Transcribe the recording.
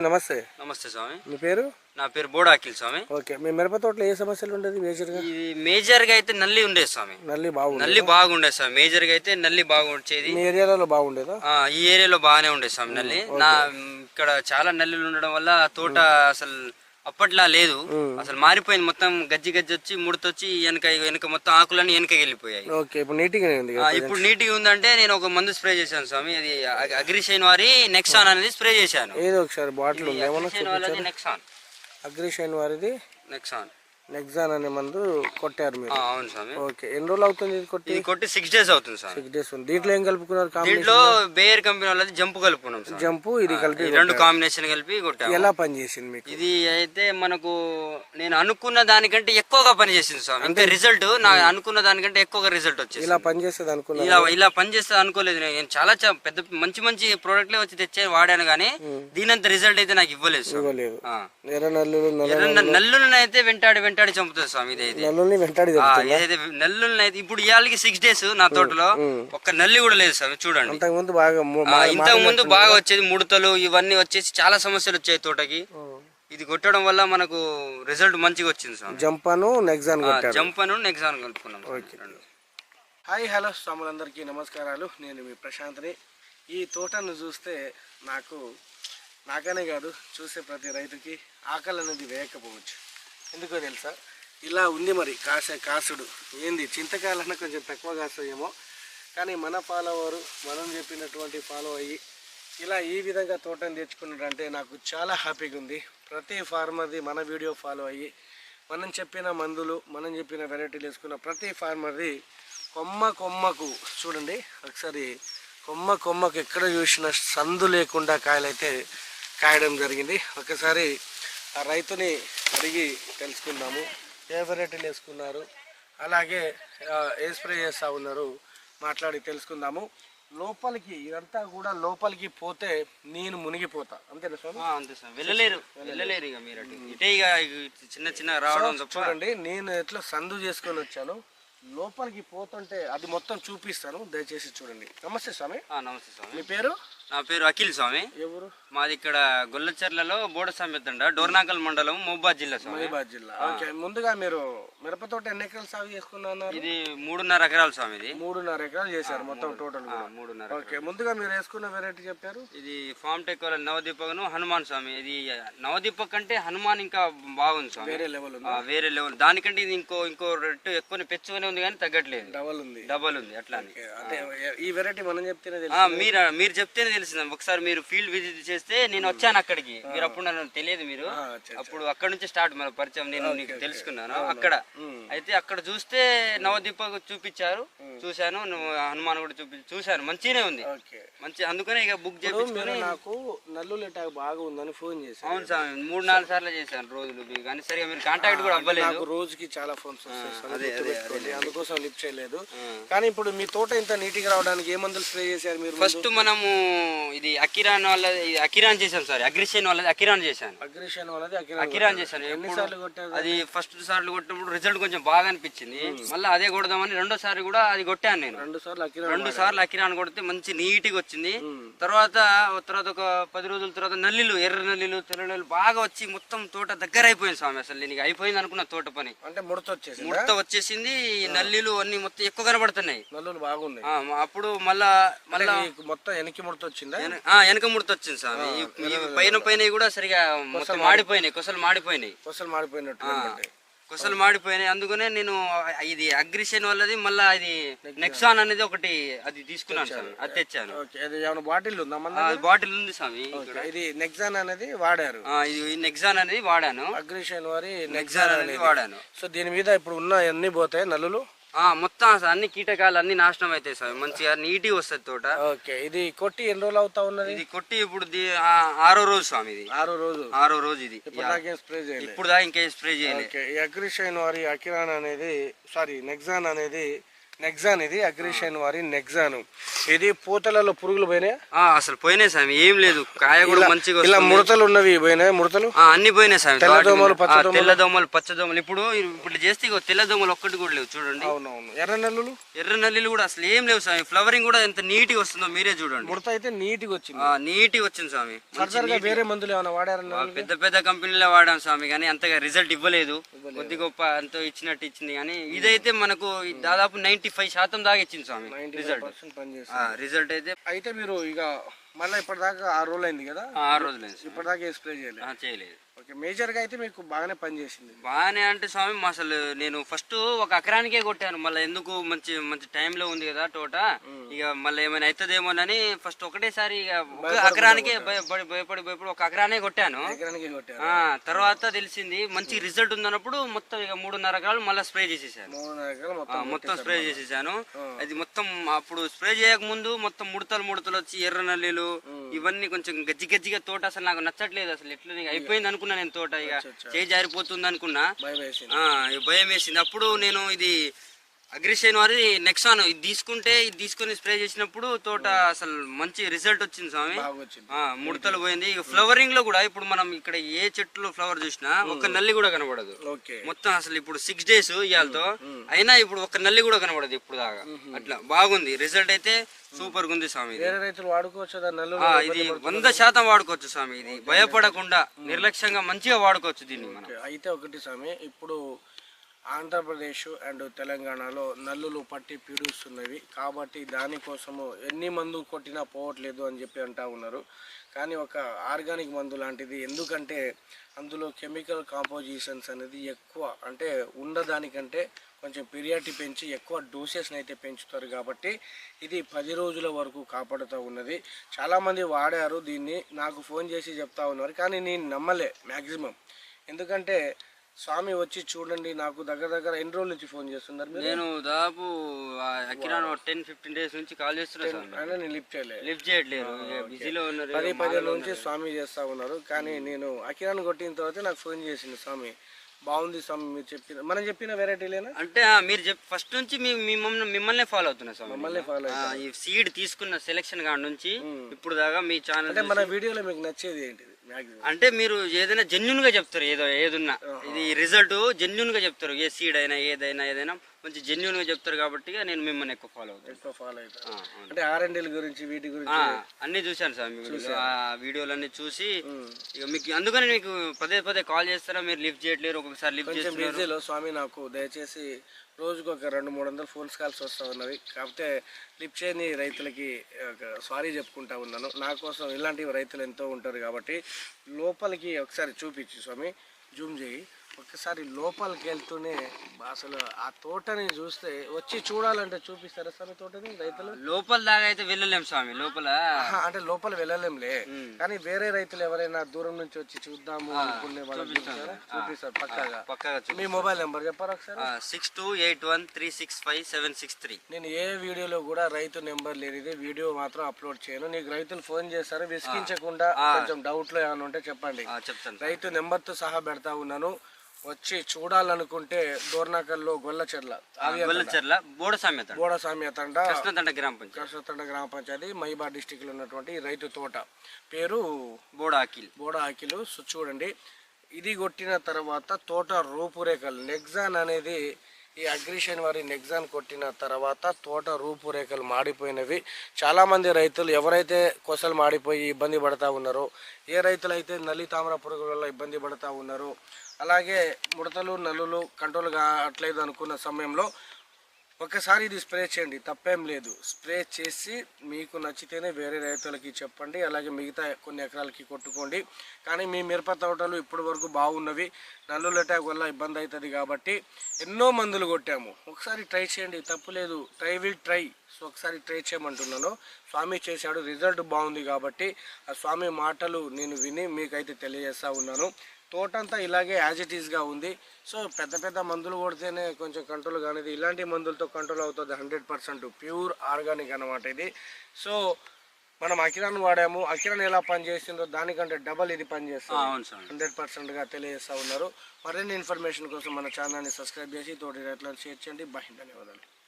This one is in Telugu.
నమస్తే. నమస్తే స్వామి. మీ పేరు? నా పేరు బోడా అఖిల్ స్వామి. ఓకే మీ మిరప తోటలో ఏ సమస్యలు ఉండేది మేజర్గా ఇది మేజర్గా అయితే నల్లి ఉండేది స్వామి. నల్లి బాగుంది నల్లి బాగుండేది స్వామి. మేజర్గా అయితే నల్లి బాగుండేది. మీ ఏరియాలో బాగుండేదా? ఆ, ఈ ఏరియాలో బాగానే ఉండేది స్వామి నల్లి. నా ఇక్కడ చాలా నల్లులు ఉండడం వల్ల తోట అసలు అప్పట్లా లేదు. అసలు మారిపోయింది. మొత్తం గజ్జి గజ్జి వచ్చి ముడతొచ్చి వెనక వెనక మొత్తం ఆకులన్నీ వెనక వెళ్ళిపోయాయి. ఓకే ఇప్పుడు ఉంది కదా ఇప్పుడు నీట్గా ఉందంటే నేను ఒక మందు స్ప్రే చేశాను స్వామి. అది అగ్- అగ్రిషైన్ వారి నెక్సాన్ అనేది స్ప్రే చేశాను. ఏదో ఒకసారి బాటిల్ నెక్సాన్. అగ్రిషైన్ వారిది నెక్సాన్. నెక్సాన్ అనే మందు కొట్టారు మీరు. అవును స్వామి. ఓకే. ఎన్ని రోజులు అవుతుంది ఇది కొట్టి? ఇది కొట్టి సిక్స్ డేస్ అవుతుంది స్వామి. సిక్స్ డేస్ ఉంది. దీంట్లో ఏం కలుపుకున్నారు కాంబినేషన్ దీంట్లో బేయర్ కంపెనీ వాళ్ళది జంప్ కలుపుకున్నాం సార్ జంపు ఇది కలిపి ఈ రెండు కాంబినేషన్ కలిపి కొట్టాము. ఎలా పనిచేసింది మీకు? ఇది అయితే మనకు నేను అనుకున్న దానికంటే ఎక్కువగా పనిచేసింది స్వామి. అంటే రిజల్ట్ నా అనుకున్న దానికంటే ఎక్కువగా రిజల్ట్ వచ్చింది ఇలా పనిచేస్తుంది అనుకున్నారు? ఇలా ఇలా పనిచేస్తే అనుకోలేదు నేను. చాలా చా- పెద్ద మంచి మంచి ప్రోడక్ట్లే వచ్చి తెచ్చే వాడాను కానీ దీనంత రిజల్ట్ అయితే నాకు ఇవ్వలేదు స్వామి. ఇవ్వలేదు. ఆ. ఎర్ర నల్లులు నల్ల ఎర్ర నల్లులను అయితే వెంటాడి వెంటాడి చంపుతుంది స్వామి ఇదైతే. నల్లుల్ని వెంటాడి ఏదైతే నల్లులను అయితే ఇప్పుడు ఇవాళకి సిక్స్ డేస్ నా తోటలో ఒక్క నల్లి కూడా లేదు స్వామి చూడండి. అంతకుముందు బాగా ము- ఆ, ఇంతకు ముందు బాగా వచ్చేది ముడతలు ఇవన్నీ వచ్చేసి చాలా సమస్యలు వచ్చాయి తోటకి. ఇది కొట్టడం వల్ల మనకు రిజల్ట్ మంచిగా వచ్చింది స్వామి. జంపను నెక్సాన్ కొట్టారు జంప్ అని నెక్సాన్ కలుపుకున్నాం. హాయ్ హలో స్వాములందరికీ నమస్కారాలు. నేను మీ ప్రశాంత్ని. ఈ తోటను చూస్తే నాకు నాకనే కాదు చూసే ప్రతి రైతుకి ఆకలి అనేది వేయకపోవచ్చు. ఎందుకో తెలుసా? ఇలా ఉంది మరి కాసే కాసుడు. ఏంది? చింతకాయలన్నా కొంచెం తక్కువ కాస్తాయేమో. కానీ మన ఫాలోవరు మనం చెప్పినటువంటి ఫాలో అయ్యి ఇలా ఈ విధంగా తోటను తెచ్చుకున్నాడంటే నాకు చాలా హ్యాపీగా ఉంది. ప్రతి ఫార్మర్ది మన వీడియో ఫాలో అయ్యి మనం చెప్పిన మందులు మనం చెప్పిన వెరైటీలు వేసుకున్న ప్రతి ఫార్మర్ది కొమ్మ కొమ్మకు చూడండి ఒకసారి కొమ్మ కొమ్మకు ఎక్కడ చూసిన సందు లేకుండా కాయలైతే కాయడం జరిగింది. ఒకసారి ఆ రైతుని అడిగి తెలుసుకుందాము. ఏ వెరైటీలు వేసుకున్నారు? అలాగే ఏ స్ప్రే చేస్తూ ఉన్నారు? మాట్లాడి తెలుసుకుందాము. లోపలికి ఇదంతా కూడా లోపలికి పోతే నేను మునిగిపోతా. అంతేనా స్వామి? అంతే స్వామి. వెళ్ళలేరు. వెళ్ళలేరు ఇక మీరు. ఇటే ఇక చిన్న చిన్న రావడం చూడండి నేను ఎట్లా సందు చేసుకొని వచ్చాను. లోపలికి పోతుంటే అది మొత్తం చూపిస్తాను దయచేసి చూడండి. నమస్తే స్వామి. ఆ, నమస్తే స్వామి. మీ పేరు? నా పేరు అఖిల్ స్వామి. ఎవరు? మాది ఇక్కడ గొల్లచెర్లలో బోడ సామెతండ డోర్నాకల్ మండలం మహబాద్ జిల్లా స్వామి. మహిబాద్ జిల్లా. ఓకే ముందుగా మీరు మిరప తోట ఎన్ని ఎకరాలు సాగు చేసుకున్నారు ఇది మూడున్నర ఎకరాలు స్వామి ఇది. మూడున్నర ఎకరాలు చేశారు మొత్తం టోటల్ మూడున్నర ఓకే ముందుగా మీరు వేసుకున్న వెరైటీ చెప్పారు? ఇది ఫామ్ టెక్ నవదీపకను హనుమాన్ స్వామి. ఇది నవదీపక్ కంటే హనుమాన్ ఇంకా బాగుంది స్వామి. వేరే లెవెల్ వేరే లెవెల్ దానికంటే ఇది ఇంకో ఇంకో రెట్టు ఎక్కువ పెచ్చుగానే ఉంది కానీ తగ్గట్లేదు. డబల్ ఉంది. డబల్ ఉంది అట్లా అని అంటే ఈ వెరైటీ మనం చెప్తేనే తెలుసు ఆ, మీరు మీరు చెప్తేనే తెలిసింది. ఒకసారి మీరు ఫీల్డ్ విజిట్ చేస్తే నేను వచ్చాను అక్కడికి. మీరు అప్పుడు నన్ను తెలియదు మీరు. చ- అప్పుడు అక్కడ నుంచి స్టార్ట్ మన పరిచయం నేను నీకు తెలుసుకున్నాను. అక్కడ అయితే అక్కడ చూస్తే నవదీపక్ చూపించారు. చూశాను నువ్వు హనుమాన్ కూడా చూపి చూశాను. మంచిగానే ఉంది. ఓకే మంచి అందుకనే ఇక బుక్ ఇప్పుడు మీరు నాకు నల్లులు అటాక్ బాగా ఉందని ఫోన్ చేశారు. అవును స్వామి మూడు నాలుగు సార్లు చేశాను రోజులు. కానీ సరిగా మీరు కాంటాక్ట్ కూడా అవ్వలేదు. నాకు రోజుకి చాలా ఫోన్స్ వస్తాయి. స్వామి, గుర్తుపెట్టుకోండి. అందుకోసం లిఫ్ట్ చేయలేదు. కానీ ఇప్పుడు మీ తోట ఇంత నీట్గా రావడానికి ఏ మందులు స్ప్రే చేశారు మీరు ఫస్ట్ మనము ఇది అకిరాన్ వాళ్ళది అకిరాన్ చేశాను సారీ అగ్రిషన్ వాళ్ళది అకిరాన్ చేశాను. అగ్రిషన్ వాళ్ళది అకిరా అకిరాన్ చేశాను. ఎన్నిసార్లు కొట్టారు? అది ఫస్ట్ సార్లు కొట్టినప్పుడు రిజల్ట్ కొంచెం బాగా అనిపించింది. మళ్ళీ అదే కొడదామని రెండోసారి కూడా అది కొట్టాను నేను. రెండు సార్లు అకిరా రెండు సార్లు అకిరాన్ కొడితే మంచి నీట్గా వచ్చింది. తర్వాత తర్వాత ఒక పది రోజుల తర్వాత నల్లిలు ఎర్ర నల్లిలు తెల్ల నల్లిలు బాగా వచ్చి మొత్తం తోట దగ్గర అయిపోయింది స్వామి. అసలు నేను ఇక అయిపోయింది అనుకున్న తోట పని. అంటే ముడత వచ్చేసి ముడత వచ్చేసింది నల్లిలు అన్ని మొత్తం ఎక్కువ కనబడుతున్నాయి. నల్లులు బాగున్నాయి. ఆ, అప్పుడు మళ్ళా మళ్ళా మీకు మొత్తం వెనక్కి ముడత వచ్చిందా? వెన- ఆ, వెనక ముడత వచ్చింది స్వామి. ఈ- ఈ పైన పైన కూడా సరిగా మొత్తం మాడిపోయినాయి కొసలు మాడిపోయినాయి. కొసలు మాడిపోయినట్టు కనబడ్డాయి. కొసలు మాడిపోయినాయి. అందుకనే నేను ఇది అగ్రిషన్ వల్లది మళ్ళా ఇది నెక్సాన్ అనేది ఒకటి అది తీసుకున్నాను స్వామి. అది తెచ్చాను. అది ఏమైనా బాటిల్ ఉందా బాటిల్ ఉంది స్వామి? ఇది నెక్సాన్ అనేది వాడారు. ఇది నెక్సాన్ అనేది వాడాను. అగ్రిషన్ వారి నెక్సాన్ అనేది వాడాను. సో దీని మీద ఇప్పుడు ఉన్న అన్ని పోతాయి నల్లులు? మొత్తం అసలు అన్ని కీటకాలు అన్ని నాశనం అవుతాయి స్వామి మంచిగా నీట్గా వస్తుంది తోట. ఓకే ఇది కొట్టి ఎన్ని రోజులు అవుతా ఉన్నది? ఇది కొట్టి ఇప్పుడు ఆరో రోజు స్వామి ఇది. ఆరో రోజు? ఆరో రోజు ఇది. స్ప్రే చేయలేదు ఇప్పుడు దాకా ఇంకేం స్ప్రే ఈ అగ్రిషైన్ వారి అకిరాన్ అనేది సారీ నెక్సాన్ అనేది నెగ్జాన్ ఇది అగ్రిషన్ వారి నెగ్జాన్. ఇది పూతలలో పురుగులు పోయినాయా? ఆ, అసలు పోయినాయి స్వామి ఏం లేదు. కాయ కూడా మంచిగా ఇలా. ముడతలు ఉన్నవి పోయినాయి ముడతలు? అన్ని పోయినాయి స్వామి తెల్ల వాటి దోమలు, మీద. పచ్చ ఆ, దోమలు? తెల్ల దోమలు పచ్చ దోమలు. ఇప్పుడు ఇప్పుడు చేస్తే ఇగో తెల్ల దోమలు ఒక్కటి కూడా లేవు చూడండి. అవునవును. ఎర్ర నెల్లులు? ఎర్ర నల్లిలు కూడా అసలు ఏం లేవు స్వామి ఫ్లవరింగ్ కూడా ఎంత నీట్గా వస్తుందో మీరే చూడండి. ముడత అయితే నీట్గా వచ్చింది. ఆ, నీట్గా వచ్చింది స్వామి ఫర్దర్గా. వేరే మందులు ఏమైనా వాడారన్న ఆ, పెద్ద పెద్ద కంపెనీలో వాడాం స్వామి కానీ అంతగా రిజల్ట్ ఇవ్వలేదు. కొద్ది గొప్ప ఎంతో ఇచ్చినట్టు ఇచ్చింది కానీ ఇదైతే మనకు దాదాపు నైన్టీ ఫైవ్ శాతం దాకా ఇచ్చింది స్వామి రిజల్ట్ రిజల్ట్ అయితే అయితే మీరు ఇక మళ్ళీ ఇప్పటిదాకా ఆరు రోజులు అయింది కదా? ఆ, ఆరు స్వామి. ఇప్పటిదాకా స్ప్రే చేయలేదు. చేయలేదు. ఓకే మేజర్గా అయితే మీకు బాగానే పనిచేసింది. బాగానే అంటే స్వామి మా అసలు నేను ఫస్ట్ ఒక ఎకరానికే కొట్టాను. మళ్ళీ ఎందుకు మంచి మంచి టైంలో ఉంది కదా తోట ఇక మళ్ళీ ఏమైనా అవుతుందేమోనని ఫస్ట్ ఒకటేసారి ఇక ఒక ఎకరానికే భయపడి భయపడి భయపడి ఒక ఎకరానే కొట్టాను. ఎకరానికి కొట్టారు? ఆ, తర్వాత తెలిసింది మంచి రిజల్ట్ ఉందన్నప్పుడు మొత్తం ఇక మూడున్నర ఎకరాలు మళ్ళీ స్ప్రే చేసేసాను. మూడున్నర ఎకరాలు ఆ, మొత్తం మొత్తం స్ప్రే చేసేసాను. అది మొత్తం అప్పుడు స్ప్రే చేయక ముందు మొత్తం ముడతలు ముడతలు వచ్చి ఎర్ర నల్లీలు ఇవన్నీ కొంచెం గజ్జి గజ్జిగా తోట అసలు నాకు నచ్చట్లేదు. అసలు ఎట్లా అయిపోయింది అనుకున్నా నేను తోట ఇక చేయి జారిపోతుంది అనుకున్నా భయం వేసింది అప్పుడు నేను ఇది అగ్రిషన్ వారి నెక్సాన్ ఇది తీసుకుంటే ఇది తీసుకొని స్ప్రే చేసినప్పుడు తోట అసలు మంచి రిజల్ట్ వచ్చింది స్వామి. ఆ, ముడతలు పోయింది. ఇక ఫ్లవరింగ్లో కూడా ఇప్పుడు మనం ఇక్కడ ఏ చెట్టులో ఫ్లవర్ చూసినా ఒక్క నల్లి కూడా కనబడదు. ఓకే. మొత్తం అసలు ఇప్పుడు సిక్స్ డేస్ ఇవాళతో అయినా ఇప్పుడు ఒక్క నల్లి కూడా కనబడదు ఇప్పుడు దాకా. అట్లా బాగుంది. రిజల్ట్ అయితే సూపర్గా ఉంది స్వామి ఇది. వేరే రైతులు వాడుకోవచ్చు కదా నల్లు ఆ, ఇది వంద శాతం వాడుకోవచ్చు స్వామి ఇది. భయపడకుండా నిర్లక్ష్యంగా మంచిగా వాడుకోవచ్చు దీన్ని మనం. అయితే ఒకటి స్వామి ఇప్పుడు ఆంధ్రప్రదేశ్ అండ్ తెలంగాణలో నల్లులు పట్టి పీడిస్తున్నవి. కాబట్టి దానికోసము ఎన్ని మందు కొట్టినా పోవట్లేదు అని చెప్పి అంటా ఉన్నారు. కానీ ఒక ఆర్గానిక్ మందు లాంటిది. ఎందుకంటే అందులో కెమికల్ కాంపోజిషన్స్ అనేది ఎక్కువ. అంటే ఉండదానికంటే కొంచెం పిరియాటి పెంచి ఎక్కువ డోసెస్ని అయితే పెంచుతారు కాబట్టి ఇది పది రోజుల వరకు కాపాడుతూ ఉన్నది. చాలామంది వాడారు దీన్ని. నాకు ఫోన్ చేసి చెప్తా ఉన్నారు. కానీ నేను నమ్మలే మ్యాక్సిమం ఎందుకంటే స్వామి వచ్చి చూడండి నాకు దగ్గర దగ్గర ఎన్ని రోజుల నుంచి ఫోన్ చేస్తున్నారు మీరు? నేను దాదాపు అకిరాన్ టెన్ ఫిఫ్టీన్ డేస్ నుంచి కాల్ చేస్తున్నా స్వామి. అయినా నేను లిఫ్ట్ చేయలేదు. లిఫ్ట్ చేయట్లేరు బిజీలో ఉన్నారు పది పదిహేను నుంచి స్వామి చేస్తా ఉన్నారు కానీ నేను అకిరాన్ కొట్టిన తర్వాత నాకు ఫోన్ చేసింది స్వామి. బాగుంది స్వామి మీరు చెప్పిన మనం చెప్పిన వెరైటీలేనా అంటే మీరు చెప్పి ఫస్ట్ నుంచి మిమ్మల్ని మిమ్మల్ని ఫాలో అవుతున్నా స్వామి. మమ్మల్ని ఫాలో ఈ సీడ్ తీసుకున్న సెలెక్షన్ కాడ నుంచి ఇప్పుడు దాకా మీ ఛానల్ అంటే మన వీడియోలో మీకు నచ్చేది ఏంటిది? అంటే మీరు ఏదైనా జెన్యున్గా చెప్తారు ఏదో ఏదున్నా. ఇది రిజల్ట్ జెన్యున్గా చెప్తారు ఏ సీడ్ అయినా ఏదైనా ఏదైనా. మంచి జెన్యున్గా చెప్తారు కాబట్టి నేను మిమ్మల్ని ఎక్కువ ఫాలో అవుతాను. ఎక్కువ ఫాలో అవును. అంటే ఆర్ఎండిల గురించి వీటి గురించి అన్ని చూశాను సార్ మీ వీడియోలో. ఆ వీడియోలన్నీ చూసి ఇక మీకు అందుకని మీకు పదే పదే కాల్ చేస్తారా? మీరు లిఫ్ట్ చేయట్లేరు ఒక్కొక్కసారి లిఫ్ట్ బిజీలో స్వామి నాకు దయచేసి రోజుకు ఒక రెండు మూడు వందల ఫోన్స్ కాల్స్ వస్తూ ఉన్నవి. కాకపోతే లిఫ్ట్ చేయని రైతులకి సారీ చెప్పుకుంటా ఉన్నాను. నా కోసం ఇలాంటి రైతులు ఎంతో ఉంటారు కాబట్టి లోపలికి ఒకసారి చూపించు స్వామి. జూమ్ చేయి. ఒక్కసారి లోపలికి వెళ్తూనే అసలు ఆ తోటని చూస్తే వచ్చి చూడాలంటే చూపిస్తారా స్వామి తోటని రైతులు? లోపల దాకా అయితే వెళ్ళలేం స్వామి లోపల. అంటే లోపల వెళ్ళలేంలే. కానీ వేరే రైతులు ఎవరైనా దూరం నుంచి వచ్చి చూద్దాము అనుకునే వాళ్ళు చూపిస్తారా? చూపిస్తారు పక్కాగా. పక్కగా మీ మొబైల్ నెంబర్ చెప్పారా ఒకసారి? Six two eight one three six five seven six three. నేను ఏ వీడియోలో కూడా రైతు నెంబర్ లేనిది వీడియో మాత్రం అప్లోడ్ చేయను. నీకు రైతులు ఫోన్ చేస్తారు? విసిగించకుండా కొంచెం డౌట్లో ఏమైనా ఉంటే చెప్పండి. చెప్తాను రైతు నెంబర్తో సహా పెడతా ఉన్నాను. వచ్చి చూడాలనుకుంటే దోర్నాకల్లో గొల్లచెర్ల గొల్లచెర్ల బోడ సామెత బోడ సామ్యతండ కృష్ణతండ గ్రామ పంచాయతీ. కృష్ణతండ గ్రామ పంచాయతీ మైబా డిస్టిక్లో ఉన్నటువంటి రైతు తోట. పేరు బోడ బోడ ఆకిలు సో చూడండి ఇది కొట్టిన తర్వాత తోట రూపురేఖలు. నెగ్జాన్ అనేది ఈ అగ్రిషన్ వారి నెగ్జాన్ కొట్టిన తర్వాత తోట రూపురేఖలు మాడిపోయినవి. చాలామంది రైతులు ఎవరైతే కొసలు మాడిపోయి ఇబ్బంది పడతా ఉన్నారో ఏ రైతులైతే నల్లి తామర పురుగుల వల్ల ఇబ్బంది పడతా ఉన్నారో అలాగే ముడతలు నల్లులు కంట్రోల్ కావట్లేదు అనుకున్న సమయంలో ఒకసారి ఇది స్ప్రే చేయండి తప్పేం లేదు. స్ప్రే చేసి మీకు నచ్చితేనే వేరే రైతులకి చెప్పండి అలాగే మిగతా కొన్ని ఎకరాలకి కొట్టుకోండి. కానీ మీ మిరప తోటలు ఇప్పటి వరకు బాగున్నవి నల్లుల అటాక్ వల్ల ఇబ్బంది అవుతుంది కాబట్టి ఎన్నో మందులు కొట్టాము. ఒకసారి ట్రై చేయండి తప్పు లేదు. Try will try. సో ఒకసారి ట్రై చేయమంటున్నాను. స్వామి చేశాడు రిజల్ట్ బాగుంది కాబట్టి ఆ స్వామి మాటలు నేను విని మీకైతే తెలియజేస్తా ఉన్నాను. తోటంతా ఇలాగే యాజ్ ఇట్ ఈస్గా ఉంది. సో పెద్ద పెద్ద మందులు కొడితేనే కొంచెం కంట్రోల్ కానిది. ఇలాంటి మందులతో కంట్రోల్ అవుతుంది హండ్రెడ్ పర్సెంట్ ప్యూర్ ఆర్గానిక్ అనమాట ఇది. సో మనం అకిరాన్ వాడాము. అకిరాన్ ఎలా పనిచేస్తుందో దానికంటే డబల్ ఇది పనిచేస్తుంది. హండ్రెడ్ పర్సెంట్గా తెలియజేస్తూ ఉన్నారు. మరిన్ని ఇన్ఫర్మేషన్ కోసం మన ఛానల్ని సబ్స్క్రైబ్ చేసి తోటి రైతులను షేర్ చేయండి. బాయ్ ధన్యవాదాలు.